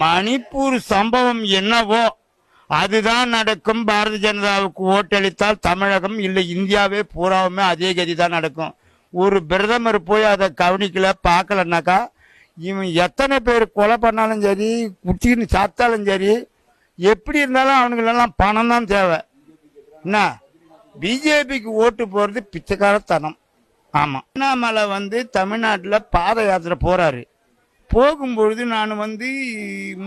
மணிப்பூர் சம்பவம் என்னவோ அதுதான் நடக்கும். பாரதிய ஜனதாவுக்கு ஓட்டளித்தால் தமிழகம் இல்லை இந்தியாவே பூராவுமே அதே கதி தான் நடக்கும். ஒரு பிரதமர் போய் அதை கவனிக்கல பார்க்கலன்னாக்கா இவன் எத்தனை பேர் கொலை பண்ணாலும் சரி குச்சின்னு சாத்தாலும் சரி எப்படி இருந்தாலும் அவனுங்களெல்லாம் பணம் தான் தேவை. என்ன? பிஜேபிக்கு ஓட்டு போகிறது பிச்சைக்காரத்தனம். ஆமாம் அண்ணாமலை வந்து தமிழ்நாட்டில் பாத யாத்திரை போகிறாரு போகும்பொழுது நான் வந்து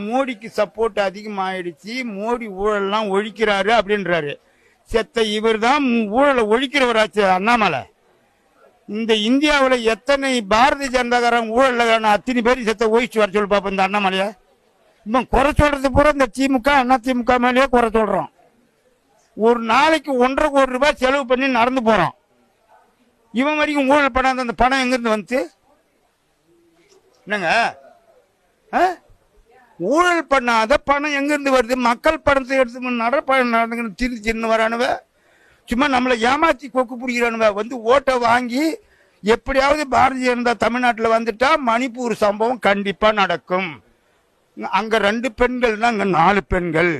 மோடிக்கு சப்போர்ட் அதிகமாயிடுச்சு மோடி ஊழல்லாம் ஒழிக்கிறாரு அப்படின்றாரு. செத்த இவர் தான் ஊழலை ஒழிக்கிறவராச்சு அண்ணாமலை. இந்த இந்தியாவில் எத்தனை பாரதிய ஜனதாக்காரன் ஊழல் அத்தனை பேர் செத்த ஒழிச்சு வர சொல்லி பார்ப்போம் இந்த அண்ணாமலைய. இப்போ குறை சொல்றது பூரா இந்த திமுக அண்ணா திமுக மேலேயே குறை சொல்கிறோம் ஒரு நாளைக்கு ஒன்றரை கோடி ரூபாய் செலவு பண்ணி நடந்து போகிறோம் இவன் வரைக்கும் ஊழல் பண்ணாத அந்த பணம் எங்கேருந்து வந்துச்சு? என்னங்க? ஆ? ஊழல் பண்ணாத பணம் எங்கிருந்து வருது? மக்கள் பணத்தை எடுத்து நடப்பணம் நடந்து திரு தின்னு வரானுவ. சும்மா நம்மளை ஏமாத்தி கொக்கு பிடிக்கிறானுவ. வந்து ஓட்டை வாங்கி எப்படியாவது பாரதிய ஜனதா தமிழ்நாட்டில் வந்துட்டா மணிப்பூர் சம்பவம் கண்டிப்பாக நடக்கும். அங்கே ரெண்டு பெண்கள் தான் அங்கே நாலு பெண்கள்.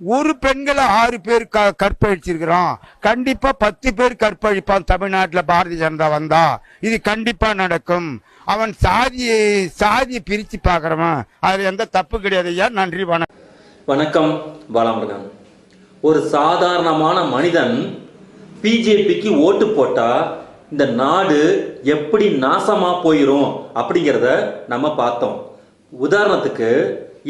ஒரு பெண்களை ஆறு பேர் க கற்பழிச்சிருக்கிறோம் கண்டிப்பாக பத்து பேர் கற்பழிப்பான் தமிழ்நாட்டில் பாரதிய ஜனதா வந்தா. இது கண்டிப்பாக நடக்கும். அவன் சாதியை சாதியை பிரித்து பார்க்குறவன். அதில் எந்த தப்பு கிடையாது. ஐயா நன்றி வணக்கம். வணக்கம் பாலாமுருகன் ஒரு சாதாரணமான மனிதன் பிஜேபிக்கு ஓட்டு போட்டா இந்த நாடு எப்படி நாசமா போயிடும் அப்படிங்கிறத நம்ம பார்த்தோம். உதாரணத்துக்கு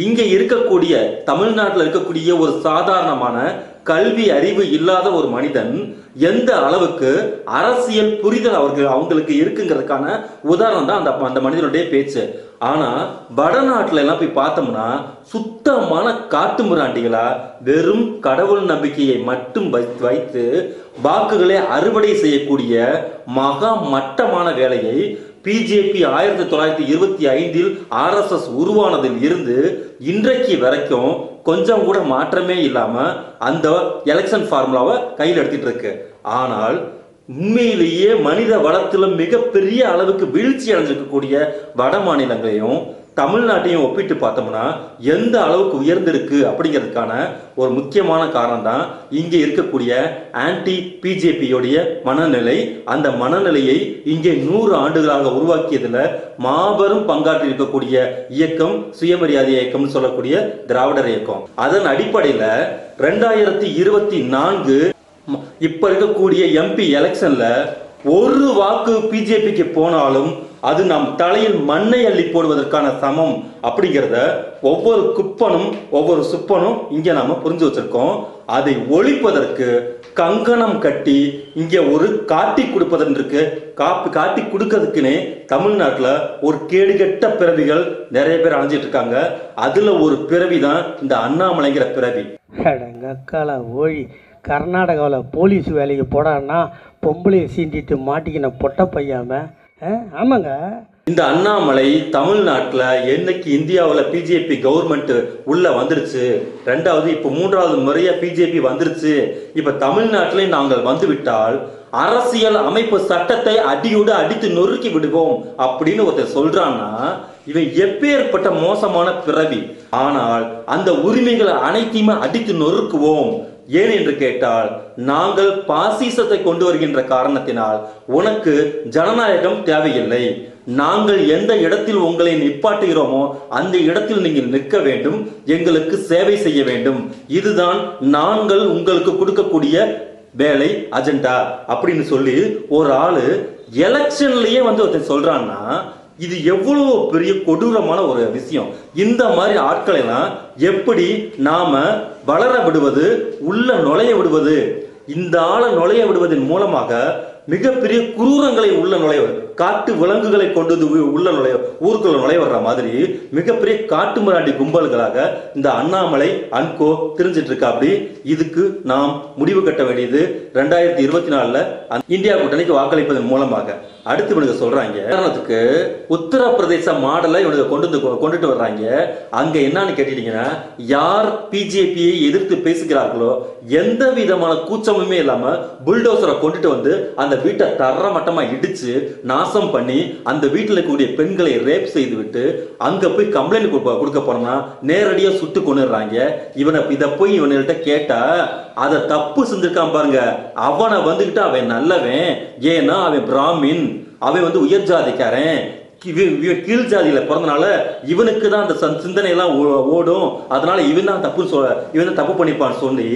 இங்க இருக்கக்கூடிய தமிழ்நாட்டில் இருக்கக்கூடிய ஒரு சாதாரணமான கல்வி அறிவு இல்லாத ஒரு மனிதன் எந்த அளவுக்கு அரசியல் புரிதல் அவர்கள் அவங்களுக்கு இருக்குங்கிறதுக்கான உதாரணம் தான் அந்த அந்த மனிதனுடைய பேச்சு. ஆனா வடநாட்டுல எல்லாம் போய் பார்த்தோம்னா சுத்தமான காட்டு முராண்டிகளா வெறும் கடவுள் நம்பிக்கையை மட்டும் வை- வைத்து வாக்குகளை அறுவடை செய்யக்கூடிய மகா மட்டமான வேலையை பிஜேபி ஆயிரத்தி தொள்ளாயிரத்தி இருபத்தி ஐந்தில் ஆர்எஸ்எஸ் உருவானதில் இருந்து இன்றைக்கு வரைக்கும் கொஞ்சம் கூட மாற்றமே இல்லாம அந்த எலெக்ஷன் ஃபார்முலாவை கையில் எடுத்துட்டு இருக்கு. ஆனால் உண்மையிலேயே மனித வளத்தில் மிகப்பெரிய அளவுக்கு வீழ்ச்சி அடைஞ்சிருக்கக்கூடிய வட மாநிலங்களையும் தமிழ்நாட்டையும் ஒப்பிட்டு பார்த்தோம்னா எந்த அளவுக்கு உயர்ந்திருக்கு அப்படிங்கிறதுக்கான ஒரு முக்கியமான காரணம் தான் இங்கே இருக்கக்கூடிய ஆன்டி பிஜேபியோடைய மனநிலை. அந்த மனநிலையை இங்கே நூறு ஆண்டுகளாக உருவாக்கியதில் மாபெரும் பங்காற்றி இருக்கக்கூடிய இயக்கம் சுயமரியாதை இயக்கம்னு சொல்லக்கூடிய திராவிடர் இயக்கம். அதன் அடிப்படையில் ரெண்டாயிரத்தி இருபத்தி நான்கு இப்ப இருக்கக்கூடிய எம்பி எலெக்ஷன்ல ஒரு வாக்கு பிஜேபிக்கு போனாலும் அது நம் தலையில் மண்ணை அள்ளி போடுவதற்கான சமம் அப்படிங்கிறத ஒவ்வொரு குப்பனும் ஒவ்வொரு சுப்பனும் இங்க நாம புரிஞ்சு வச்சிருக்கோம். அதை ஒழிப்பதற்கு கங்கணம் கட்டி இங்க ஒரு காட்டி கொடுப்பதற்கு காப்பி காட்டி கொடுக்கறதுக்குனே தமிழ்நாட்டுல ஒரு கேடுகெட்ட பிறவிகள் நிறைய பேர் அணைஞ்சிட்டு இருக்காங்க. அதுல ஒரு பிறவி தான் இந்த அண்ணாமலைங்கிற பிறவி. அடங்கக்கால ஓழி கர்நாடகாவில் போலீஸ் வேலைக்கு போடான்னா பொம்பளையை சீண்டிட்டு மாட்டிக்கின பொட்ட பையாம ஆமாங்க. இந்த அண்ணாமலை தமிழ்நாட்டில் என்னைக்கு இந்தியாவில் பிஜேபி கவர்மெண்ட் உள்ளே வந்துருச்சு? ரெண்டாவது இப்போ மூன்றாவது முறையா பிஜேபி வந்துருச்சு. இப்போ தமிழ்நாட்டிலே நாங்கள் வந்துவிட்டால் அரசியல் அமைப்பு சட்டத்தை அடியோடு அடித்து நொறுக்கி விடுவோம் அப்படின்னு ஒருத்தர் சொல்றான்னா இவன் எப்பேற்பட்ட மோசமான பிறவி. ஆனால் அந்த உரிமைகளை அனைத்தையுமே அடித்து நொறுக்குவோம். ஏன் என்று கேட்டால் நாங்கள் பாசிசத்தை கொண்டு வருகின்ற காரணத்தினால் உனக்கு ஜனநாயகம் தேவையில்லை. நாங்கள் எந்த இடத்தில் உங்களை நிப்பாட்டுகிறோமோ அந்த இடத்தில் நீங்கள் நிற்க வேண்டும் எங்களுக்கு சேவை செய்ய வேண்டும். இதுதான் நாங்கள் உங்களுக்கு கொடுக்கக்கூடிய வேலை அஜெண்டா. அப்படின்னு சொல்லி ஒரு ஆளு எலெக்ஷன்லயே வந்து ஒருத்தன் சொல்றான்னா இது எவ்வளவு பெரிய கொடூரமான ஒரு விஷயம். இந்த மாதிரி ஆட்களை எல்லாம் எப்படி நாம வளர விடுவது உள்ள நுழைய விடுவது? இந்த ஆளை நுழைய விடுவதன் மூலமாக மிகப்பெரிய குரூரங்களை உள்ள நுழைய காட்டு விலங்குகளை கொண்டு உள்ள நுழைய ஊருக்குள்ள நுழைய வர்ற மாதிரி மிகப்பெரிய காட்டு மிராண்டி கும்பல்களாக இந்த அண்ணாமலை அன்கோ தெரிஞ்சிட்டு இருக்கா அப்படி. இதுக்கு நாம் முடிவு கட்ட வேண்டியது ரெண்டாயிரத்தி இருபத்தி நாலுல அந்த இந்தியா கூட்டணிக்கு வாக்களிப்பதன் மூலமாக. அடுத்து இவனுக்கு சொல்றாங்க உதாரணத்துக்கு உத்தரப்பிரதேச மாடலை இவனுக்கு கொண்டு வந்து கொண்டுட்டு வர்றாங்க. அங்க என்னன்னு கேட்டீங்கன்னா யார் பிஜேபியை எதிர்த்து பேசுகிறார்களோ எந்த விதமான கூச்சமுமே இல்லாம புல்டோசரை கொண்டுட்டு வந்து அந்த வீட்டை தர மட்டமா இடிச்சு நாசம் பண்ணி அந்த வீட்டில் இருக்கக்கூடிய பெண்களை ரேப் செய்து விட்டு அங்க போய் கம்ப்ளைண்ட் கொடுக்க போனோம்னா நேரடியாக சுட்டு கொண்டுறாங்க இவனை இதை போய் இவன்கிட்ட கேட்டா அதை தப்பு செஞ்சிருக்கான் பாருங்க. அவனை வந்துகிட்டு அவன் நல்லவன். ஏன்னா அவன் பிராமின். அவன் வந்து உயர் ஜாதிக்காரன் கீழ் ஜாதியில பிறந்தனால இவனுக்கு தான் அந்த சந்- சிந்தனை எல்லாம் ஓ- ஓடும். அதனால இவன் தான் தப்பு சொல்ல இவன் தான் தப்பு பண்ணிப்பான்னு சொல்லி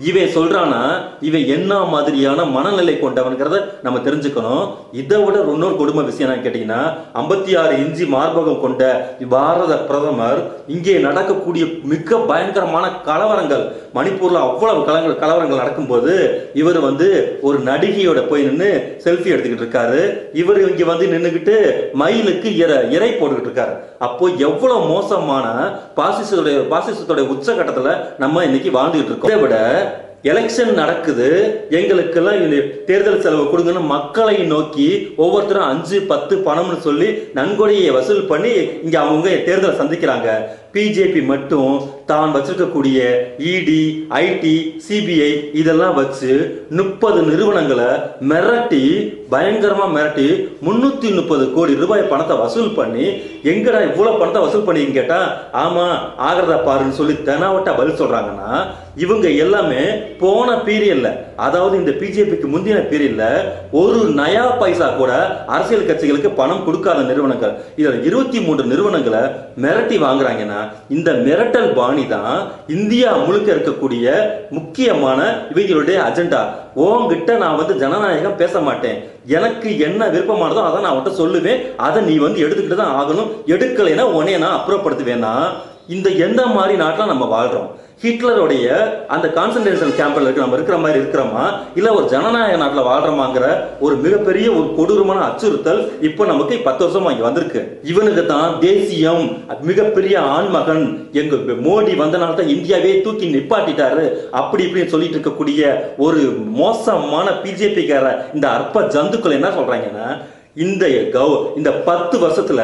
இவன் சொல்றானா இவன் என்ன மாதிரியான மனநிலை கொண்டவன்கிறத நம்ம தெரிஞ்சுக்கணும். இதை விட இன்னொரு கொடுமை விஷயம் என்ன கேட்டீங்கன்னா ஐம்பத்தி ஆறு இஞ்சி மார்பகம் கொண்ட பாரத பிரதமர் இங்கே நடக்கக்கூடிய மிக பயங்கரமான கலவரங்கள் மணிப்பூர்ல அவ்வளவு கலங்கள் கலவரங்கள் நடக்கும்போது இவர் வந்து ஒரு நடிகையோட போய் நின்று செல்ஃபி எடுத்துக்கிட்டு இருக்காரு. இவர் இங்க வந்து நின்றுக்கிட்டு மயிலுக்கு இறை இறை போட்டுக்கிட்டு இருக்காரு. அப்போ எவ்வளவு மோசமான பாசிசத்துடைய பாசிசத்துடைய உச்சகட்டத்தில் நம்ம இன்னைக்கு வாழ்ந்துகிட்டு இருக்கோம். இதை விட எலெக்ஷன் நடக்குது. எங்களுக்கெல்லாம் தேர்தல் செலவு கொடுங்கன்னு மக்களை நோக்கி ஒவ்வொருத்தரும் அஞ்சு பத்து பணம்னு சொல்லி நன்கொடையை வசூல் பண்ணி இங்க அவங்க தேர்தலை சந்திக்கிறாங்க. பிஜேபி மட்டும் தான் வச்சிருக்கக்கூடிய இடி ஐடி சிபிஐ இதெல்லாம் வச்சு முப்பது நிறுவனங்களை மிரட்டி பயங்கரமா மிரட்டி முன்னூத்தி முப்பது கோடி ரூபாய் பணத்தை வசூல் பண்ணி எங்கடா இவ்வளவு பணத்தை வசூல் பண்ணிங்க கேட்டா ஆமா ஆகிறதா பாருன்னு சொல்லி தெனாவட்டா பதில் சொல்றாங்கன்னா இவங்க எல்லாமே போன பீரியட்ல அதாவது இந்த பிஜேபிக்கு முந்தின பீரியட்ல ஒரு நயா பைசா கூட அரசியல் கட்சிகளுக்கு பணம் கொடுக்காத நிறுவனங்கள் இதுல இருபத்தி மூன்று நிறுவனங்களை மிரட்டி வாங்குறாங்கன்னா இந்த மிரட்டல் பாணி தான் இந்தியா முழுக்க இருக்கக்கூடிய முக்கியமான இவைகளுடைய அஜெண்டா. ஓங்கிட்ட நான் வந்து ஜனநாயகம் பேச மாட்டேன். எனக்கு என்ன விருப்பமானதோ அதை நான் அவன்கிட்ட சொல்லுவேன். அதை நீ வந்து எடுத்துக்கிட்டு தான் ஆகணும். எடுக்கலைன்னா உன்னைய நான் அப்புறப்படுத்துவேன்னா இந்த எந்த மாதிரி நாட்டில் நம்ம வாழ்கிறோம் ஹிட்லருடைய அந்த கான்சன்ட்ரேஷன் கேம்பில் இருக்க நம்ம இருக்கிற மாதிரி இருக்கிறோமா? இல்லை ஒரு ஜனநாயக நாட்டில் வாழ்கிறோமாங்கிற ஒரு மிகப்பெரிய ஒரு கொடூரமான அச்சுறுத்தல் இப்போ நமக்கு பத்து வருஷமா இங்கே வந்திருக்கு. இவனுக்கு தான் தேசியம் மிகப்பெரிய ஆண்மகன் எங்க மோடி வந்தனால தான் இந்தியாவே தூக்கி நிப்பாட்டிட்டாரு. அப்படி இப்படின்னு சொல்லிட்டு இருக்கக்கூடிய ஒரு மோசமான பிஜேபிக்கார இந்த அற்ப ஜந்துக்கள் என்ன சொல்றாங்கன்னா இந்த கவ் இந்த பத்து வருஷத்துல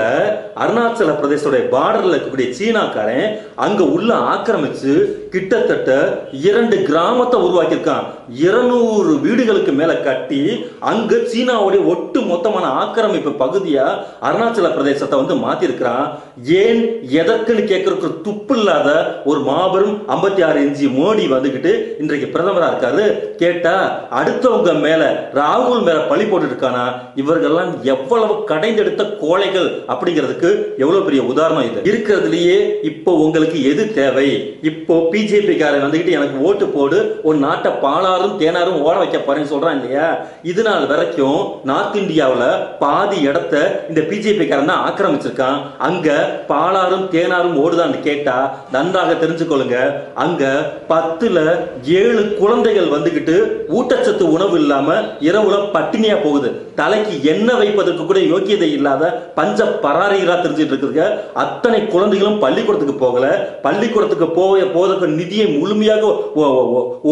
அருணாச்சல பிரதேசோடைய பார்டர்ல இருக்கக்கூடிய சீனாக்காரன் அங்க உள்ள ஆக்கிரமிச்சு கிட்டத்தட்ட இரண்டு கிராமத்தை உருவாக்கியிருக்கான். இருநூறு வீடுகளுக்கு மேல கட்டி அங்க சீனாவுடைய ஒட்டு மொத்தமான ஆக்கிரமிப்பு பகுதியா அருணாச்சல பிரதேசத்தை வந்து மாத்திருக்கிறான் ஏன் எதற்குன்னு கேட்கறதுக்கு துப்பு இல்லாத ஒரு மாபெரும் ஐம்பத்தி ஆறு இன்ச்சு மோடி வந்துகிட்டு இன்றைக்கு பிரதமரா இருக்காரு. கேட்டா அடுத்தவங்க மேல ராகுல் மேல பழி போட்டு இருக்கானா? இவர்கள்லாம் எவ்வளவு கடைந்தெடுத்த கோழைகள் அப்படிங்கிறதுக்கு எவ்வளவு பெரிய உதாரணம் இது? இருக்கிறதுலயே இப்போ உங்களுக்கு எது தேவை? இப்போ பிஜேபி காரன் வந்துகிட்டு எனக்கு ஓட்டு போடு ஒரு நாட்டை பாலாரும் தேனாரும் ஓட வைக்க போறேன்னு சொல்றான் இல்லையா? இது நாள் வரைக்கும் நார்த் இந்தியாவில் பாதி இடத்த இந்த பிஜேபி காரன் தான் ஆக்கிரமிச்சிருக்கான். அங்க பாலாரும் தேனாரும் ஓடுதான்னு கேட்டா நன்றாக தெரிஞ்சுக்கொள்ளுங்க. அங்க பத்துல ஏழு குழந்தைகள் வந்துகிட்டு ஊட்டச்சத்து உணவு இல்லாம இரவுல பட்டினியா போகுது. தலைக்கு எண்ணெய் வைப்பதற்கு கூட யோக்கியதை இல்லாத பஞ்ச பராரிகளா தெரிஞ்சிட்டு இருக்குதுங்க அத்தனை குழந்தைகளும் பள்ளிக்கூடத்துக்கு போகல. பள்ளிக்கூடத்துக்கு போக போதற்கு நிதியை முழுமையாக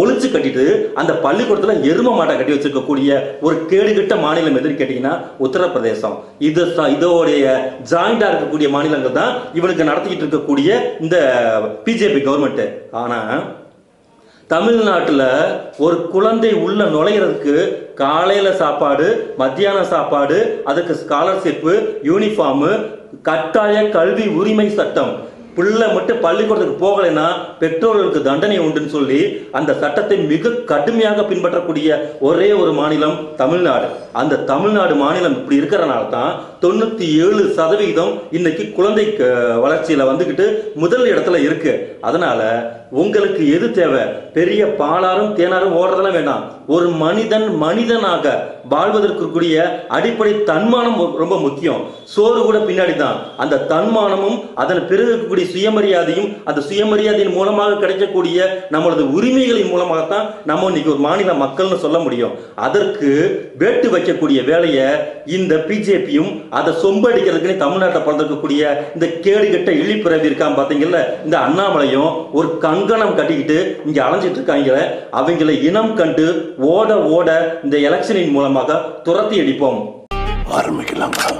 ஒழிச்சு கட்டிட்டு அந்த பள்ளிக்கூடத்துல எரும மாட்டை கட்டி வச்சிருக்கக்கூடிய ஒரு கேடுகட்ட மாநிலம் எதுன்னு கேட்டீங்கன்னா உத்தரப்பிரதேசம். இது இதோடைய ஜாயிண்டா இருக்கக்கூடிய மாநிலங்கள் தான் இவனுக்கு நடத்திக்கிட்டு இருக்கக்கூடிய இந்த பிஜேபி கவர்மெண்ட் ஆனா தமிழ்நாட்டில் ஒரு குழந்தை உள்ள நுழையிறதுக்கு காலையில சாப்பாடு மத்தியான சாப்பாடு அதுக்கு ஸ்காலர்ஷிப்பு யூனிஃபார்மு கட்டாய கல்வி உரிமை சட்டம். பிள்ளை மட்டும் பள்ளிக்கூடத்துக்கு போகலைன்னா பெற்றோர்களுக்கு தண்டனை உண்டுன்னு சொல்லி அந்த சட்டத்தை மிக கடுமையாக பின்பற்றக்கூடிய ஒரே ஒரு மாநிலம் தமிழ்நாடு. அந்த தமிழ்நாடு மாநிலம் இப்படி இருக்கிறனால தான் தொண்ணூத்தி ஏழு சதவிகிதம் இன்னைக்கு குழந்தை க- வளர்ச்சியில வந்துகிட்டு முதல் இடத்துல இருக்கு. அதனால உங்களுக்கு எது தேவை? பெரிய பாலாரும் தேனாரும் ஓடுறதெல்லாம் வேண்டாம். ஒரு மனிதன் மனிதனாக வாழ்வதற்கு கூடிய அடிப்படை தன்மானம் ரொம்ப முக்கியம். சோறு கூட பின்னாடி தான் அந்த தன்மானமும் அதன் பிறகு இருக்கக்கூடிய சுயமரியாதையும் அந்த சுயமரியாதையின் மூலமாக கிடைக்கக்கூடிய நம்மளது உரிமைகளின் மூலமாகத்தான் நம்ம இன்னைக்கு ஒரு மாநில மக்கள்னு சொல்ல முடியும். அதற்கு வேட்டு வைக்கக்கூடிய வேலையை இந்த பிஜேபியும் அதை சொம்படிக்கிறதுக்குன்னு தமிழ்நாட்டை பிறந்திருக்கக்கூடிய இந்த கேடுகட்ட இழிப்பிறவி இருக்கான் பார்த்தீங்கல்ல இந்த அண்ணாமலையும் ஒரு கண் கங்கணம் கட்டிக்கிட்டு இங்க அலைஞ்சிட்டு இருக்காங்க அவங்களை இனம் கண்டு ஓட ஓட இந்த எலெக்ஷனின் மூலமாக துரத்தி அடிப்போம். ஆரம்பிக்கலாங்களா